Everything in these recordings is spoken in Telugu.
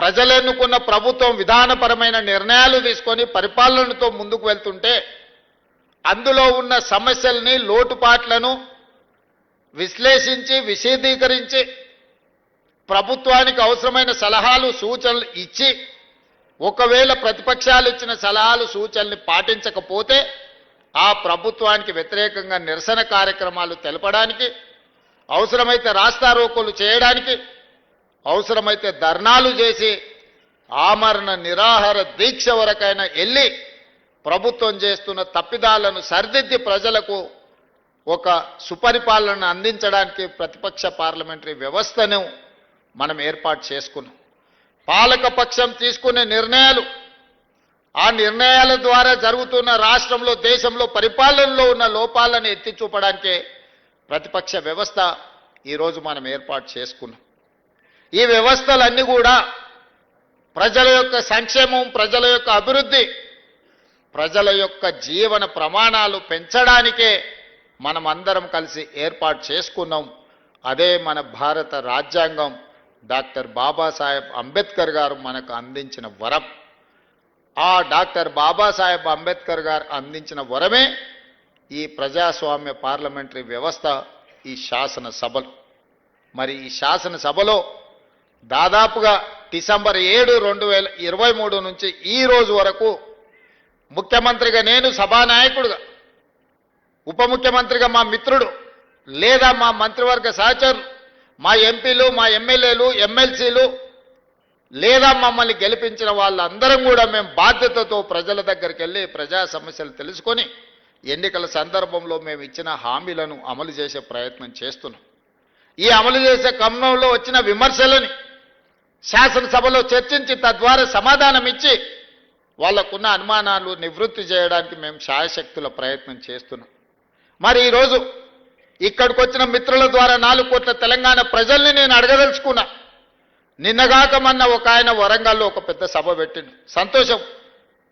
ప్రజలెన్నుకున్న ప్రభుత్వం విధానపరమైన నిర్ణయాలు తీసుకొని పరిపాలనతో ముందుకు వెళ్తుంటే అందులో ఉన్న సమస్యల్ని లోటుపాట్లను విశ్లేషించి విశదీకరించి ప్రభుత్వానికి అవసరమైన సలహాలు సూచనలు ఇచ్చి ఒకవేళ ప్రతిపక్షాలు ఇచ్చిన సలహాలు సూచనల్ని పాటించకపోతే ఆ ప్రభుత్వానికి వ్యతిరేకంగా నిరసన కార్యక్రమాలు తెలపడానికి అవసరమైతే రాస్తారోకోలు చేయడానికి అవసరమైతే ధర్నాలు చేసి ఆమరణ నిరాహార దీక్ష వరకైనా వెళ్ళి ప్రభుత్వం చేస్తున్న తప్పిదాలను సరిదిద్ది ప్రజలకు ఒక సుపరిపాలన అందించడానికి ప్రతిపక్ష పార్లమెంటరీ వ్యవస్థను మనం ఏర్పాటు చేసుకున్నాం. పాలకపక్షం తీసుకునే నిర్ణయాలు ఆ నిర్ణయాల ద్వారా జరుగుతున్న రాష్ట్రంలో దేశంలో పరిపాలనలో ఉన్న లోపాలను ఎత్తి చూపడానికే ప్రతిపక్ష వ్యవస్థ ఈరోజు మనం ఏర్పాటు చేసుకున్నాం. ఈ వ్యవస్థలన్నీ కూడా ప్రజల యొక్క సంక్షేమం ప్రజల యొక్క అభివృద్ధి ప్రజల యొక్క జీవన ప్రమాణాలు పెంచడానికే మనం అందరం కలిసి ఏర్పాటు చేసుకున్నాం. అదే మన భారత రాజ్యాంగం డాక్టర్ బాబాసాహెబ్ అంబేద్కర్ గారు మనకు అందించిన వరం. ఆ డాక్టర్ బాబాసాహెబ్ అంబేద్కర్ గారు అందించిన వరమే ఈ ప్రజాస్వామ్య పార్లమెంటరీ వ్యవస్థ ఈ శాసన సభలు మరి ఈ శాసన సభలో దాదాపుగా డిసెంబర్ ఏడు రెండు వేల ఇరవై మూడు నుంచి ఈ రోజు వరకు ముఖ్యమంత్రిగా నేను సభానాయకుడుగా ఉప ముఖ్యమంత్రిగా మా మిత్రుడు లేదా మా మంత్రివర్గ సహచరులు మా ఎంపీలు మా ఎమ్మెల్యేలు ఎమ్మెల్సీలు లేదా మమ్మల్ని గెలిపించిన వాళ్ళందరం కూడా మేము బాధ్యతతో ప్రజల దగ్గరికి వెళ్ళి ప్రజా సమస్యలు తెలుసుకొని ఎన్నికల సందర్భంలో మేము ఇచ్చిన హామీలను అమలు చేసే ప్రయత్నం చేస్తున్నాం. ఈ అమలు చేసే క్రమంలో వచ్చిన విమర్శలని శాసనసభలో చర్చించి తద్వారా సమాధానం ఇచ్చి వాళ్ళకున్న అనుమానాలు నివృత్తి చేయడానికి మేము శాయశక్తుల ప్రయత్నం చేస్తున్నాం. మరి ఈరోజు ఇక్కడికి వచ్చిన మిత్రుల ద్వారా నాలుగు కోట్ల తెలంగాణ ప్రజల్ని నేను అడగదలుచుకున్నా. నిన్నగాక మొన్న ఒక ఆయన వరంగల్లో ఒక పెద్ద సభ పెట్టిండు. సంతోషం.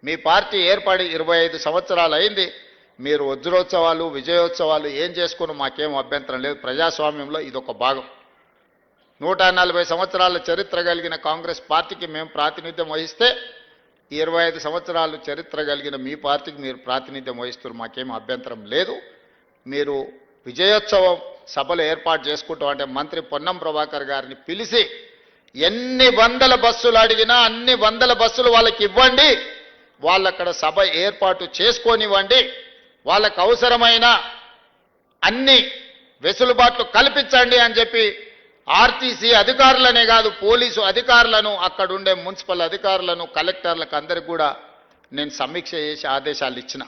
మీ పార్టీ ఏర్పడి ఇరవై ఐదు సంవత్సరాలు అయింది. మీరు వజ్రోత్సవాలు విజయోత్సవాలు ఏం చేసుకుని మాకేం అభ్యంతరం లేదు. ప్రజాస్వామ్యంలో ఇదొక భాగం. నూట నలభై సంవత్సరాల చరిత్ర కలిగిన కాంగ్రెస్ పార్టీకి మేము ప్రాతినిధ్యం వహిస్తే ఇరవై ఐదు సంవత్సరాలు చరిత్ర కలిగిన మీ పార్టీకి మీరు ప్రాతినిధ్యం వహిస్తున్నారు. మాకేం అభ్యంతరం లేదు. మీరు విజయోత్సవం సభలు ఏర్పాటు చేసుకుంటాం అంటే మంత్రి పొన్నం ప్రభాకర్ గారిని పిలిచి ఎన్ని వందల బస్సులు అడిగినా అన్ని వందల బస్సులు వాళ్ళకి ఇవ్వండి. వాళ్ళక్కడ సభ ఏర్పాటు చేసుకొనివ్వండి. వాళ్ళకు అవసరమైన అన్ని వెసులుబాట్లు కల్పించండి అని చెప్పి ఆర్టీసీ అధికారులనే కాదు పోలీసు అధికారులను అక్కడుండే మున్సిపల్ అధికారులను కలెక్టర్లకు అందరికి కూడా నేను సమీక్ష చేసి ఆదేశాలు ఇచ్చిన.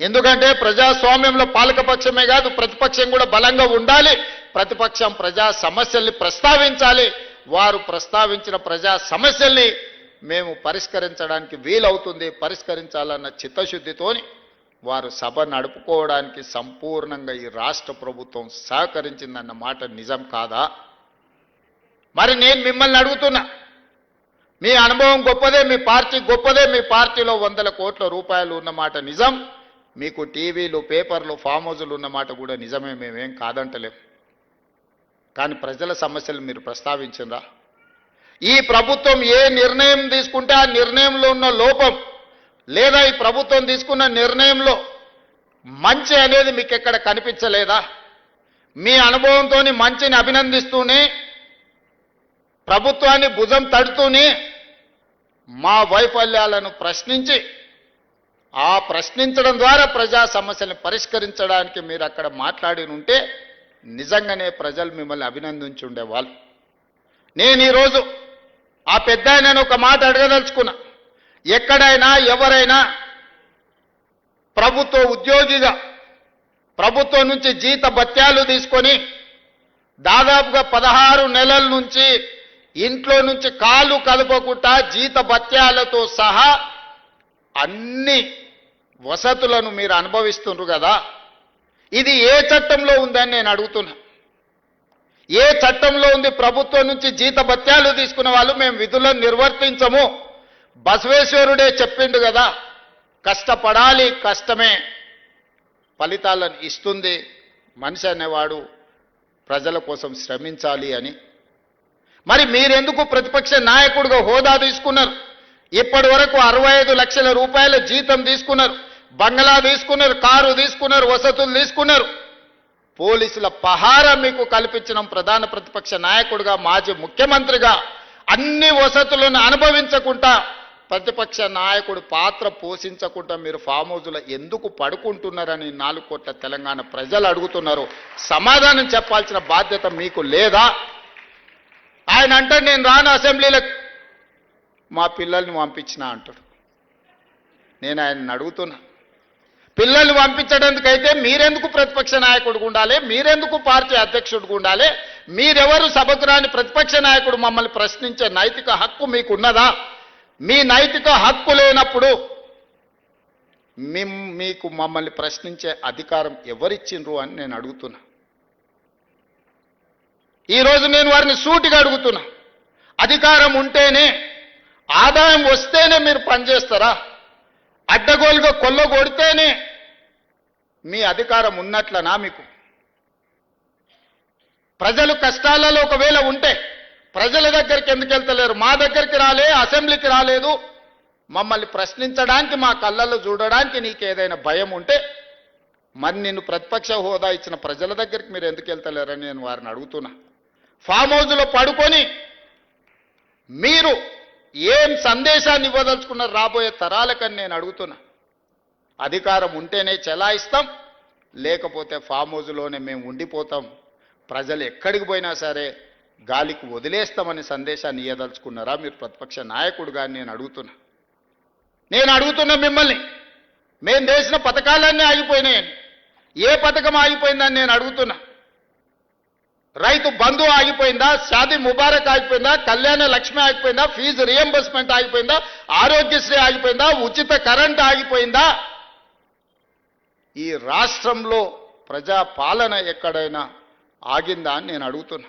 ఎందుకంటే ప్రజాస్వామ్యంలో పాలకపక్షమే కాదు ప్రతిపక్షం కూడా బలంగా ఉండాలి. ప్రతిపక్షం ప్రజా సమస్యల్ని ప్రస్తావించాలి. వారు ప్రస్తావించిన ప్రజా సమస్యల్ని మేము పరిష్కరించడానికి వీలవుతుంది పరిష్కరించాలన్న చిత్తశుద్ధితోని వారు సభ నడుపుకోవడానికి సంపూర్ణంగా ఈ రాష్ట్ర ప్రభుత్వం సహకరించిందన్న మాట నిజం కాదా? మరి నేను మిమ్మల్ని అడుగుతున్నా. మీ అనుభవం గొప్పదే మీ పార్టీ గొప్పదే మీ పార్టీలో వందల కోట్ల రూపాయలు ఉన్నమాట నిజం. మీకు టీవీలు పేపర్లు ఫామ్ హౌజులు ఉన్నమాట కూడా నిజమే మేమేం కాదంటలేం. కానీ ప్రజల సమస్యలు మీరు ప్రస్తావించిందా ఈ ప్రభుత్వం ఏ నిర్ణయం తీసుకుంటే ఆ నిర్ణయంలో ఉన్న లోపం లేదా ఈ ప్రభుత్వం తీసుకున్న నిర్ణయంలో మంచి అనేది మీకు ఎక్కడ కనిపించలేదా? మీ అనుభవంతో మంచిని అభినందిస్తూనే ప్రభుత్వాన్ని భుజం తడుతూనే మా వైఫల్యాలను ప్రశ్నించి ఆ ప్రశ్నించడం ద్వారా ప్రజా సమస్యలను పరిష్కరించడానికి మీరు అక్కడ మాట్లాడి ఉంటే నిజంగానే ప్రజలు మిమ్మల్ని అభినందించి ఉండేవాళ్ళు నేను ఈరోజు ఆ పెద్ద ఒక మాట అడగదలుచుకున్నా. ఎక్కడైనా ఎవరైనా ప్రభుత్వ ఉద్యోగిగా ప్రభుత్వం నుంచి జీత భత్యాలు తీసుకొని దాదాపుగా పదహారు నెలల నుంచి ఇంట్లో నుంచి కాలు కదపకుండా జీత భత్యాలతో సహా అన్ని వసతులను మీరు అనుభవిస్తున్నారు కదా. ఇది ఏ చట్టంలో ఉందని నేను అడుగుతున్నా. ఏ చట్టంలో ఉంది? ప్రభుత్వం నుంచి జీత భత్యాలు తీసుకున్న వాళ్ళు మేము విధులను నిర్వర్తించము. బసవేశ్వరుడే చెప్పిండు కదా కష్టపడాలి కష్టమే ఫలితాలను ఇస్తుంది మనిషి అనేవాడు ప్రజల కోసం శ్రమించాలి అని. మరి మీరెందుకు ప్రతిపక్ష నాయకుడిగా హోదా తీసుకున్నారు? ఇప్పటి వరకు అరవై ఐదు లక్షల రూపాయల జీతం తీసుకున్నారు బంగ్లా తీసుకున్నారు కారు తీసుకున్నారు వసతులు తీసుకున్నారు. పోలీసుల పహారా మీకు కల్పించడం ప్రధాన ప్రతిపక్ష నాయకుడిగా మాజీ ముఖ్యమంత్రిగా అన్ని వసతులను అనుభవించకుండా ప్రతిపక్ష నాయకుడు పాత్ర పోషించకుండా మీరు ఫామ్ హౌజ్లో ఎందుకు పడుకుంటున్నారని నాలుగు కోట్ల తెలంగాణ ప్రజలు అడుగుతున్నారు. సమాధానం చెప్పాల్సిన బాధ్యత మీకు లేదా? ఆయన అంటే నేను రాను అసెంబ్లీలకు మా పిల్లల్ని పంపించిన అంటాడు. నేను ఆయనను అడుగుతున్నా. పిల్లల్ని పంపించడానికైతే మీరెందుకు ప్రతిపక్ష నాయకుడిగా ఉండాలి? మీరెందుకు పార్టీ అధ్యక్షుడిగా ఉండాలి? మీరెవరు సభకు రాని ప్రతిపక్ష నాయకుడు మమ్మల్ని ప్రశ్నించే నైతిక హక్కు మీకు ఉన్నదా మీ నైతిక హక్కు లేనప్పుడు మిమ్ మీకు మమ్మల్ని ప్రశ్నించే అధికారం ఎవరిచ్చిండ్రు అని నేను అడుగుతున్నా. ఈరోజు నేను వారిని సూటిగా అడుగుతున్నా. అధికారం ఉంటేనే ఆదాయం వస్తేనే మీరు పనిచేస్తారా? అడ్డగోలుగా కొల్లగొడితేనే మీ అధికారం ఉన్నట్లనా మీకు? ప్రజలు కష్టాలలో ఒకవేళ ఉంటే ప్రజల దగ్గరికి ఎందుకు వెళ్తలేరు? మా దగ్గరికి రాలే అసెంబ్లీకి రాలేదు. మమ్మల్ని ప్రశ్నించడానికి మా కళ్ళల్లో చూడడానికి నీకు ఏదైనా భయం ఉంటే మరి నిన్ను ప్రతిపక్ష హోదా ఇచ్చిన ప్రజల దగ్గరికి మీరు ఎందుకు వెళ్తలేరని నేను వారిని అడుగుతున్నా. ఫామ్ హౌస్లో పడుకొని మీరు ఏం సందేశాన్ని ఇవ్వదలుచుకున్నారు రాబోయే తరాలకని నేను అడుగుతున్నా. అధికారం ఉంటేనే చెలాయిస్తాం లేకపోతే ఫామ్ హౌస్లోనే మేము ఉండిపోతాం. ప్రజలు ఎక్కడికి పోయినా సరే గాలికి వదిలేస్తామని సందేశాన్ని ఇవ్వదలుచుకున్నారా మీరు ప్రతిపక్ష నాయకుడుగా నేను అడుగుతున్నా. నేను అడుగుతున్నా మిమ్మల్ని. మేము చేసిన పథకాలన్నీ ఆగిపోయినాయని ఏ పథకం ఆగిపోయిందని నేను అడుగుతున్నా. రైతు బంధు ఆగిపోయిందా? షాదీ ముబారక్ ఆగిపోయిందా? కళ్యాణ లక్ష్మి ఆగిపోయిందా? ఫీజు రియంబర్స్మెంట్ ఆగిపోయిందా? ఆరోగ్యశ్రీ ఆగిపోయిందా? ఉచిత కరెంట్ ఆగిపోయిందా? ఈ రాష్ట్రంలో ప్రజా పాలన ఎక్కడైనా ఆగిందా అని నేను అడుగుతున్నా.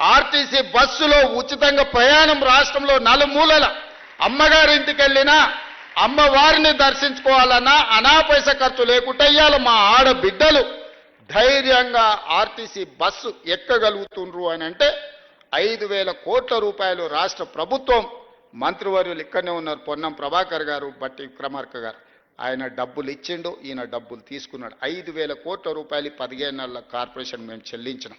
ఆర్టీసీ బస్సులో ఉచితంగా ప్రయాణం రాష్ట్రంలో నలుమూలల అమ్మగారింటికి వెళ్ళినా అమ్మవారిని దర్శించుకోవాలన్నా అనా పైస ఖర్చు లేకుండా ఇవాళ మా ఆడబిడ్డలు. ధైర్యంగా ఆర్టీసీ బస్సు ఎక్కగలుగుతుండ్రు అని అంటే ఐదు వేల కోట్ల రూపాయలు రాష్ట్ర ప్రభుత్వం మంత్రివర్యులు ఇక్కడనే ఉన్నారు పొన్నం ప్రభాకర్ గారు బట్టి విక్రమార్క గారు. ఆయన డబ్బులు ఇచ్చిండు ఈయన డబ్బులు తీసుకున్నాడు. ఐదు వేల కోట్ల రూపాయలు పదిహేను నెలల కార్పొరేషన్ మేము చెల్లించినాం.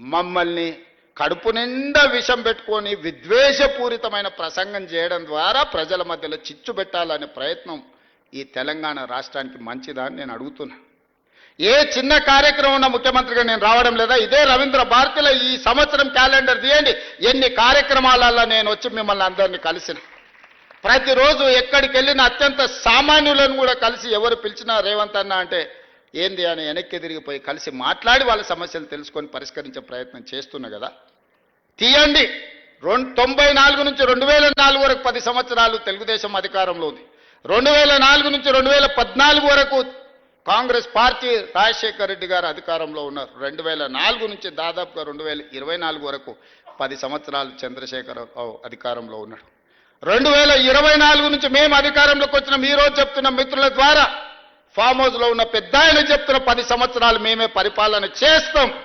మమ్మల్ని కడుపు నిండా విషం పెట్టుకొని విద్వేషపూరితమైన ప్రసంగం చేయడం ద్వారా ప్రజల మధ్యలో చిచ్చు పెట్టాలనే ప్రయత్నం ఈ తెలంగాణ రాష్ట్రానికి మంచిదా అని నేను అడుగుతున్నా. ఏ చిన్న కార్యక్రమం ఉన్న ముఖ్యమంత్రిగా నేను రావడం లేదా? ఇదే రవీంద్ర భారతిలో ఈ సంవత్సరం క్యాలెండర్ తీయండి. ఎన్ని కార్యక్రమాలలో నేను వచ్చి మిమ్మల్ని అందరినీ కలిసిన? ప్రతిరోజు ఎక్కడికి వెళ్ళిన అత్యంత సామాన్యులను కూడా కలిసి ఎవరు పిలిచినా రేవంత్ అన్న అంటే ఏంది అని వెనక్కి తిరిగిపోయి కలిసి మాట్లాడి వాళ్ళ సమస్యలు తెలుసుకొని పరిష్కరించే ప్రయత్నం చేస్తున్నా కదా? తీయండి. రెండు తొంభై నాలుగు నుంచి రెండు వేల నాలుగు వరకు పది సంవత్సరాలు తెలుగుదేశం అధికారంలో ఉంది. రెండు వేల నాలుగు నుంచి రెండు వేల పద్నాలుగు వరకు కాంగ్రెస్ పార్టీ రాజశేఖర రెడ్డి గారు అధికారంలో ఉన్నారు. రెండు వేల నాలుగు నుంచి దాదాపుగా రెండు వేల ఇరవై నాలుగు వరకు పది సంవత్సరాలు చంద్రశేఖర అధికారంలో ఉన్నాడు. రెండు వేల ఇరవై నాలుగు నుంచి మేము అధికారంలోకి వచ్చిన. మీరు చెప్తున్న మిత్రుల ద్వారా ఫామ్ హౌస్లో ఉన్న పెద్ద ఆయన చెప్తున్న పది సంవత్సరాలు మేమే పరిపాలన చేస్తాం.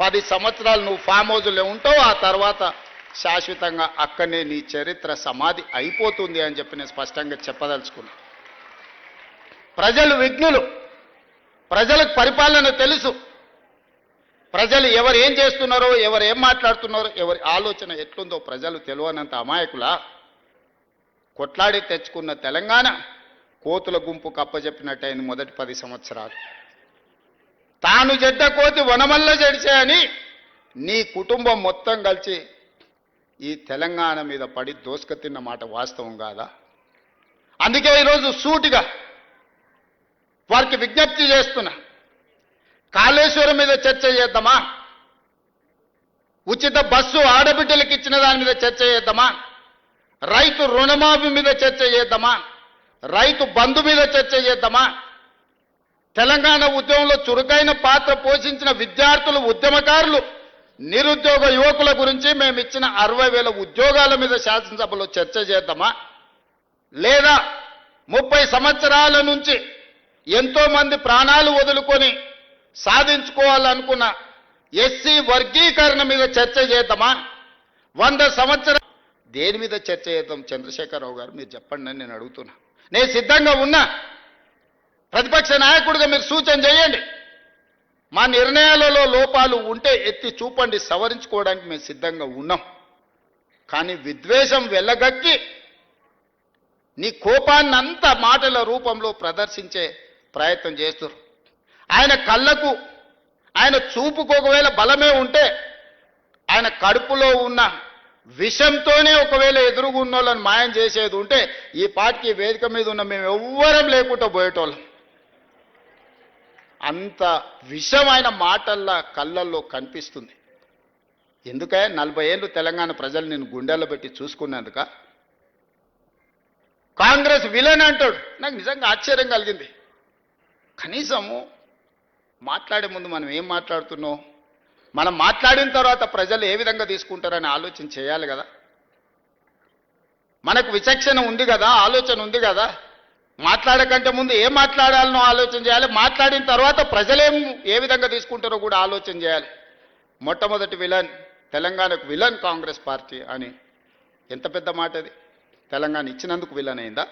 పది సంవత్సరాలు నువ్వు ఫామ్ హౌస్లో ఉంటావు ఆ తర్వాత శాశ్వతంగా అక్కడనే నీ చరిత్ర సమాధి అయిపోతుంది అని చెప్పి నేను స్పష్టంగా చెప్పదలుచుకున్నా. ప్రజలు విఘ్నులు. ప్రజలకు పరిపాలన తెలుసు. ప్రజలు ఎవరు ఏం చేస్తున్నారో ఎవరు ఏం మాట్లాడుతున్నారో ఎవరి ఆలోచన ఎట్లుందో ప్రజలు తెలియనంత అమాయకులా. కొట్లాడి తెచ్చుకున్న తెలంగాణ కోతుల గుంపు కప్పజెప్పినట్టయింది మొదటి పది సంవత్సరాలు. తాను చెడ్డ కోతి వనమల్ల చెడిచాయని నీ కుటుంబం మొత్తం కలిసి ఈ తెలంగాణ మీద పడి దోసుక తిన్న మాట వాస్తవం కాదా? అందుకే ఈరోజు సూటిగా వారికి విజ్ఞప్తి చేస్తున్నా. కాళేశ్వరం మీద చర్చ చేద్దామా? ఉచిత బస్సు ఆడబిడ్డలకు ఇచ్చిన దాని మీద చర్చ చేద్దామా? రైతు రుణమాఫీ మీద చర్చ చేద్దామా? రైతు బంధు మీద చర్చ చేద్దామా? తెలంగాణ ఉద్యమంలో చురుకైన పాత్ర పోషించిన విద్యార్థులు ఉద్యమకారులు నిరుద్యోగ యువకుల గురించి మేము ఇచ్చిన అరవై వేల ఉద్యోగాల మీద శాసనసభలో చర్చ చేద్దామా? లేదా ముప్పై సంవత్సరాల నుంచి ఎంతో మంది ప్రాణాలు వదులుకొని సాధించుకోవాలనుకున్న ఎస్సీ వర్గీకరణ మీద చర్చ చేద్దామా? వంద సంవత్సరాలు దేని మీద చర్చ చేద్దాం? చంద్రశేఖరరావు గారు మీరు చెప్పండి అని నేను అడుగుతున్నా. నేను సిద్ధంగా ఉన్నా. ప్రతిపక్ష నాయకుడిగా మీరు సూచన చేయండి. మా నిర్ణయాలలో లోపాలు ఉంటే ఎత్తి చూపండి సవరించుకోవడానికి మేము సిద్ధంగా ఉన్నాం. కానీ విద్వేషం వెళ్ళగక్కి నీ కోపాన్ని అంతా మాటల రూపంలో ప్రదర్శించే ప్రయత్నం చేస్తారు ఆయన కళ్ళకు ఆయన చూపుకు ఒకవేళ బలమే ఉంటే ఆయన కడుపులో ఉన్న విషంతోనే ఒకవేళ ఎదురుగున్న వాళ్ళని మాయం చేసేది ఉంటే ఈ పాటికి వేదిక మీద ఉన్న మేము ఎవ్వరం లేకుండా పోయేటోళ్ళం. అంత విషమైన మాటల్లో మాటల్లా కళ్ళల్లో కనిపిస్తుంది. ఎందుకే? నలభై ఏళ్ళు తెలంగాణ ప్రజలు నేను గుండెల్లో పెట్టి చూసుకున్నందుక? కాంగ్రెస్ విలన్ అంటాడు. నాకు నిజంగా ఆశ్చర్యం కలిగింది. కనీసము మాట్లాడే ముందు మనం ఏం మాట్లాడుతున్నాం? మనం మాట్లాడిన తర్వాత ప్రజలు ఏ విధంగా తీసుకుంటారని ఆలోచన చేయాలి కదా. మనకు విచక్షణ ఉంది కదా ఆలోచన ఉంది కదా. మాట్లాడకంటే ముందు ఏం మాట్లాడాలనో ఆలోచన చేయాలి. మాట్లాడిన తర్వాత ప్రజలేం ఏ విధంగా తీసుకుంటారో కూడా ఆలోచన చేయాలి. మొట్టమొదటి విలన్ తెలంగాణకు విలన్ కాంగ్రెస్ పార్టీ అని. ఎంత పెద్ద మాట అది. తెలంగాణ ఇచ్చినందుకు విలన్ అయిందా?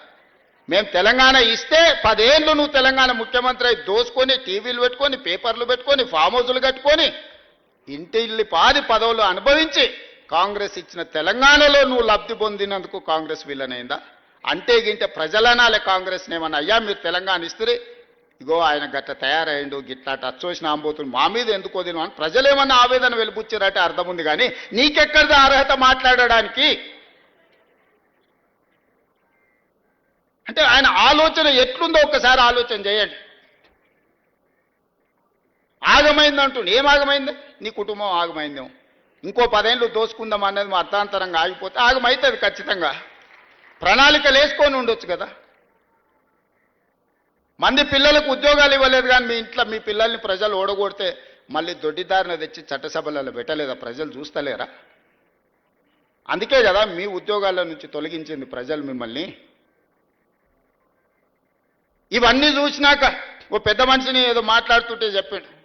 మేము తెలంగాణ ఇస్తే పదేళ్ళు నువ్వు తెలంగాణ ముఖ్యమంత్రి అయి దోసుకొని టీవీలు పెట్టుకొని పేపర్లు పెట్టుకొని ఫామ్ హౌజులు కట్టుకొని ఇంటిల్లి పాది పదవులు అనుభవించి కాంగ్రెస్ ఇచ్చిన తెలంగాణలో నువ్వు లబ్ధి పొందినందుకు కాంగ్రెస్ విలనైందా? అంటే గింటే ప్రజలనాలే కాంగ్రెస్ ఏమన్నా అయ్యా మీరు తెలంగాణ ఇస్తే ఇగో ఆయన గట్ట తయారైండు గిట్లా టచ్చోసిన ఆంబోతుంది మా మీద ఎందుకు వదిన అని ప్రజలేమన్నా ఆవేదన వెలిపుచ్చారంటే అర్థం ఉంది కానీ నీకెక్కడిది అర్హత మాట్లాడడానికి? అంటే ఆయన ఆలోచన ఎట్లుందో ఒక్కసారి ఆలోచన చేయండి. ఆగమైంది అంటుండు ఏం ఆగమైంది? నీ కుటుంబం ఆగమైందేమో. ఇంకో పదేళ్ళు దోసుకుందాం అన్నది మా అర్థాంతరంగా ఆగిపోతే ఆగమైతుంది ఖచ్చితంగా. ప్రణాళికలు వేసుకొని ఉండొచ్చు కదా. మంది పిల్లలకు ఉద్యోగాలు ఇవ్వలేదు కానీ మీ ఇంట్లో మీ పిల్లల్ని ప్రజలు ఓడగొడితే మళ్ళీ దొడ్డిదారిన తెచ్చి చట్టసభలలో పెట్టలేదా? ప్రజలు చూస్తలేరా? అందుకే కదా మీ ఉద్యోగాల నుంచి తొలగించింది ప్రజలు మిమ్మల్ని. ఇవన్నీ చూసినాక ఓ పెద్ద మనిషిని ఏదో మాట్లాడుతుంటే చెప్పాడు.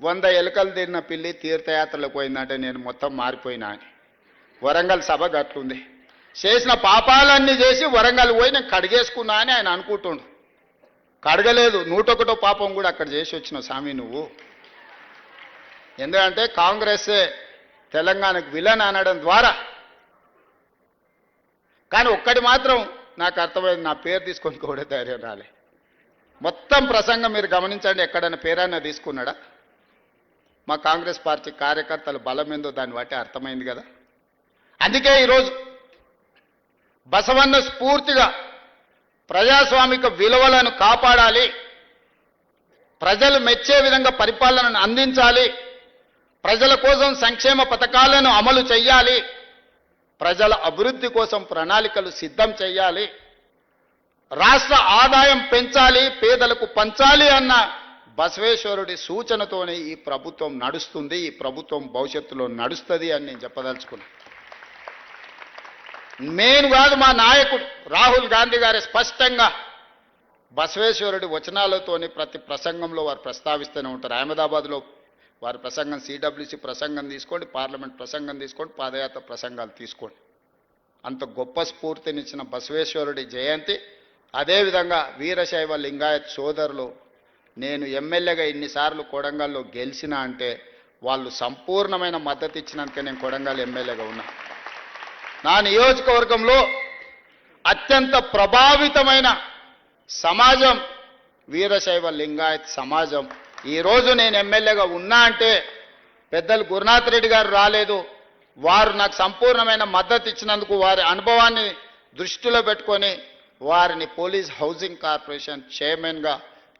వంద ఎలుకలు తిన్న పిల్లి తీర్థయాత్రలకు పోయిందంటే నేను మొత్తం మారిపోయినా అని. వరంగల్ సభ గట్లుంది. చేసిన పాపాలన్నీ చేసి వరంగల్ పోయి నేను కడిగేసుకున్నా అని ఆయన అనుకుంటుండు. కడగలేదు. నూటొకటో పాపం కూడా అక్కడ చేసి వచ్చిన స్వామి నువ్వు. ఎందుకంటే కాంగ్రెస్ తెలంగాణకు విలన్ అనడం ద్వారా. కానీ ఒక్కటి మాత్రం నాకు అర్థమైంది. నా పేరు తీసుకొని కూడా ధైర్యం రాలే. మొత్తం ప్రసంగం మీరు గమనించండి. ఎక్కడైనా పేరైనా తీసుకున్నాడా? మా కాంగ్రెస్ పార్టీ కార్యకర్తలు బలమేందో దాన్ని బట్టి అర్థమైంది కదా? అందుకే ఈరోజు బసవన్న స్ఫూర్తిగా ప్రజాస్వామిక విలువలను కాపాడాలి ప్రజలు మెచ్చే విధంగా పరిపాలనను అందించాలి ప్రజల కోసం సంక్షేమ పథకాలను అమలు చేయాలి ప్రజల అభివృద్ధి కోసం ప్రణాళికలు సిద్ధం చేయాలి రాష్ట్ర ఆదాయం పెంచాలి పేదలకు పంచాలి అన్న బసవేశ్వరుడి సూచనతోనే ఈ ప్రభుత్వం నడుస్తుంది ఈ ప్రభుత్వం భవిష్యత్తులో నడుస్తుంది అని నేను చెప్పదలుచుకున్నాను నేను కాదు మా నాయకుడు రాహుల్ గాంధీ గారే స్పష్టంగా బసవేశ్వరుడి వచనాలతోని ప్రతి ప్రసంగంలో వారు ప్రస్తావిస్తూనే ఉంటారు. అహ్మదాబాద్లో వారి ప్రసంగం సిడబ్ల్యూసి ప్రసంగం తీసుకోండి పార్లమెంట్ ప్రసంగం తీసుకోండి పాదయాత్ర ప్రసంగాలు తీసుకోండి. అంత గొప్ప స్ఫూర్తినిచ్చిన బసవేశ్వరుడి జయంతి. అదేవిధంగా వీరశైవ లింగాయత్ సోదరులు నేను ఎమ్మెల్యేగా ఇన్నిసార్లు కొడంగల్లో గెలిచిన అంటే వాళ్ళు సంపూర్ణమైన మద్దతు ఇచ్చినందుకే నేను కొడంగల్ ఎమ్మెల్యేగా ఉన్నా. నా నియోజకవర్గంలో అత్యంత ప్రభావితమైన సమాజం వీరశైవ లింగాయత్ సమాజం. ఈరోజు నేను ఎమ్మెల్యేగా ఉన్నా అంటే పెద్దలు గురునాథ్ రెడ్డి గారు రాలేదు. వారు నాకు సంపూర్ణమైన మద్దతు ఇచ్చినందుకు వారి అనుభవాన్ని దృష్టిలో పెట్టుకొని వారిని పోలీస్ హౌసింగ్ కార్పొరేషన్ చైర్మన్గా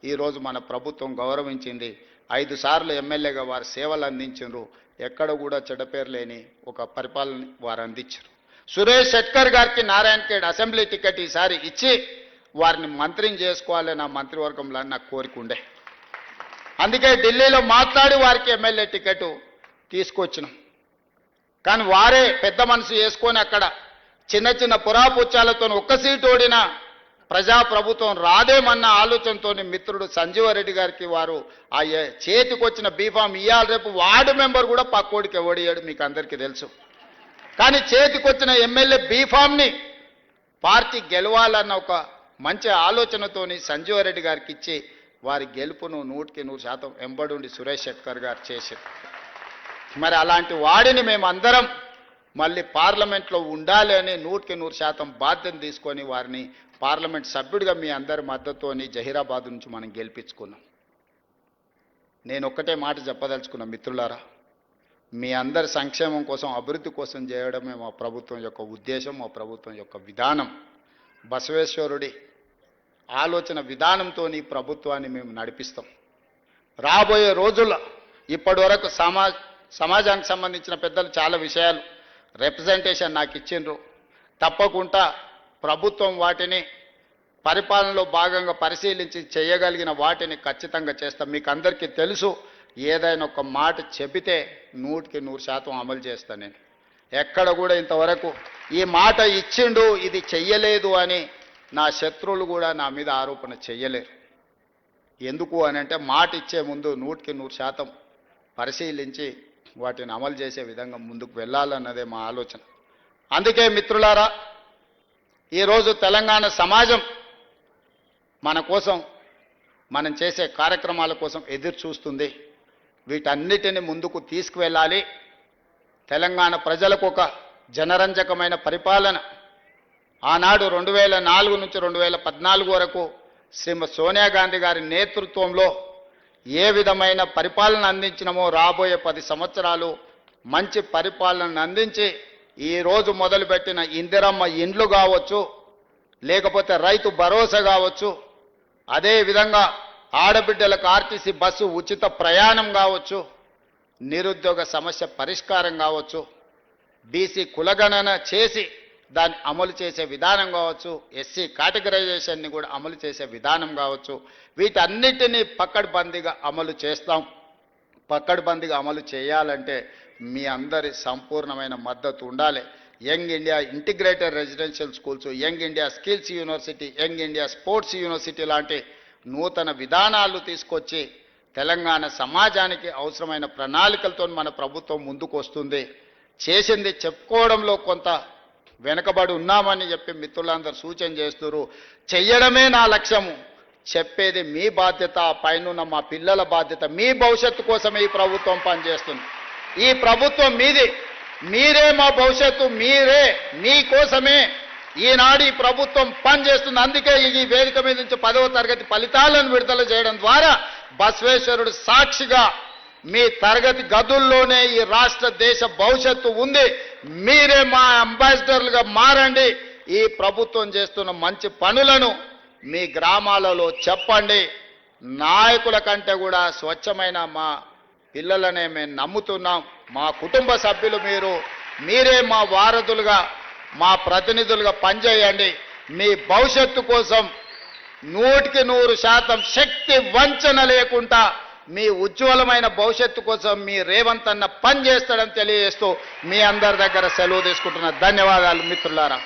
ఈరోజు మన ప్రభుత్వం గౌరవించింది. ఐదు సార్లు ఎమ్మెల్యేగా వారు సేవలు అందించారు ఎక్కడ కూడా చెడపేరు లేని ఒక పరిపాలన వారు అందించారు. సురేష్ శెట్కర్ గారికి నారాయణఖేడ్ అసెంబ్లీ టికెట్ ఈసారి ఇచ్చి వారిని మంత్రిని చేసుకోవాలి నా మంత్రివర్గంలో నాకు కోరిక ఉండే. అందుకే ఢిల్లీలో మాట్లాడి వారికి ఎమ్మెల్యే టికెట్ తీసుకొచ్చినాం. కానీ వారే పెద్ద మనసు వేసుకొని అక్కడ చిన్న చిన్న పురాపుచ్చాలతో ఒక్క సీటు ఓడిన ప్రజాప్రభుత్వం రాదేమన్న ఆలోచనతో మిత్రుడు సంజీవారెడ్డి గారికి వారు ఆ ఏ- చేతికొచ్చిన బీఫామ్ ఇవ్వాలి రేపు వార్డు మెంబర్ కూడా పక్కోడికి ఎవడియాడు మీకు అందరికీ తెలుసు. కానీ చేతికొచ్చిన ఎమ్మెల్యే బీఫామ్ని పార్టీ గెలవాలన్న ఒక మంచి ఆలోచనతోని సంజీవారెడ్డి గారికి ఇచ్చి వారి గెలుపును నూటికి నూరు శాతం ఎంబడుండి సురేష్ శెట్కర్ గారు చేశారు. మరి అలాంటి వాడిని మేమందరం మళ్ళీ పార్లమెంట్లో ఉండాలి అని నూటికి నూరు శాతం బాధ్యత తీసుకొని వారిని పార్లమెంట్ సభ్యుడిగా మీ అందరి మద్దతుతోని జహీరాబాద్ నుంచి మనం గెలిపించుకున్నాం. నేను ఒక్కటే మాట చెప్పదలుచుకున్నా మిత్రులారా మీ అందరి సంక్షేమం కోసం అభివృద్ధి కోసం చేయడమే మా ప్రభుత్వం యొక్క ఉద్దేశం మా ప్రభుత్వం యొక్క విధానం. బసవేశ్వరుడి ఆలోచన విధానంతో ఈ ప్రభుత్వాన్ని మేము నడిపిస్తాం. రాబోయే రోజుల్లో ఇప్పటి వరకు సమా సమాజానికి సంబంధించిన పెద్దలు చాలా విషయాలు రిప్రజెంటేషన్ నాకు ఇచ్చిండ్రు. తప్పకుండా ప్రభుత్వం వాటిని పరిపాలనలో భాగంగా పరిశీలించి చేయగలిగిన వాటిని ఖచ్చితంగా చేస్తాం. మీకు అందరికీ తెలుసు ఏదైనా ఒక మాట చెబితే నూటికి నూరు శాతం అమలు చేస్తాను నేను. ఎక్కడ కూడా ఇంతవరకు ఈ మాట ఇచ్చిండు ఇది చెయ్యలేదు అని నా శత్రువులు కూడా నా మీద ఆరోపణ చెయ్యలేరు. ఎందుకు అని అంటే మాట ఇచ్చే ముందు నూటికి నూరు శాతం పరిశీలించి వాటిని అమలు చేసే విధంగా ముందుకు వెళ్ళాలన్నదే మా ఆలోచన. అందుకే మిత్రులారా ఈరోజు తెలంగాణ సమాజం మన కోసం మనం చేసే కార్యక్రమాల కోసం ఎదురు చూస్తుంది. వీటన్నిటిని ముందుకు తీసుకువెళ్ళాలి. తెలంగాణ ప్రజలకు ఒక జనరంజకమైన పరిపాలన. ఆనాడు రెండు వేల నాలుగు నుంచి రెండు వేల పద్నాలుగు వరకు శ్రీమతి సోనియా గాంధీ గారి నేతృత్వంలో ఏ విధమైన పరిపాలన అందించినమో రాబోయే పది సంవత్సరాలు మంచి పరిపాలనను అందించి ఈరోజు మొదలుపెట్టిన ఇందిరమ్మ ఇండ్లు కావచ్చు లేకపోతే రైతు భరోసా కావచ్చు అదే విధంగా ఆడబిడ్డలకు ఆర్టీసీ బస్సు ఉచిత ప్రయాణం కావచ్చు నిరుద్యోగ సమస్య పరిష్కారం కావచ్చు బీసీ కులగణన చేసి దాన్ని అమలు చేసే విధానం కావచ్చు ఎస్సీ కేటగరైజేషన్ని కూడా అమలు చేసే విధానం కావచ్చు వీటన్నిటినీ పక్కడ్బందీగా అమలు చేస్తాం. పక్కడ్బందీగా అమలు చేయాలంటే మీ అందరి సంపూర్ణమైన మద్దతు ఉండాలి. Young India integrated residential schools young India skills university young India sports university లాంటి నూతన విధానాలు తీసుకొచ్చి తెలంగాణ సమాజానికి అవసరమైన ప్రణాళికలతో మన ప్రభుత్వం ముందుకు వస్తుంది. చేసింది చెప్పుకోవడంలో కొంత వెనకబడి ఉన్నామని చెప్పి మిత్రులందరూ సూచన చేస్తున్నారు. చెయ్యడమే నా లక్ష్యము. చెప్పేది మీ బాధ్యత పైనున్న మా పిల్లల బాధ్యత. మీ భవిష్యత్తు కోసమే ఈ ప్రభుత్వం పనిచేస్తుంది. ఈ ప్రభుత్వం మీది. మీరే మా భవిష్యత్తు మీరే మీకోసమే ఈనాడు ఈ ప్రభుత్వం పనిచేస్తుంది. అందుకే ఈ వేదిక మీద నుంచి పదవ తరగతి ఫలితాలను విడుదల చేయడం ద్వారా బసవేశ్వరుడు సాక్షిగా మీ తరగతి గదుల్లోనే ఈ రాష్ట్ర దేశ భవిష్యత్తు ఉంది. మీరే మా అంబాసిడర్లుగా మారండి. ఈ ప్రభుత్వం చేస్తున్న మంచి పనులను మీ గ్రామాలలో చెప్పండి. నాయకుల కంటే కూడా స్వచ్ఛమైన మా పిల్లలనే మేము నమ్ముతున్నాం. మా కుటుంబ సభ్యులు మీరు మీరే మా వారధులుగా మా ప్రతినిధులుగా పనిచేయండి. మీ భవిష్యత్తు కోసం నూటికి నూరు శాతం శక్తి వంచన లేకుండా మీ ఉజ్వలమైన భవిష్యత్తు కోసం మీ రేవంత్ అన్న పని చేస్తాడని తెలియజేస్తూ మీ అందరి దగ్గర సెలవు తీసుకుంటున్న ధన్యవాదాలు మిత్రులారా.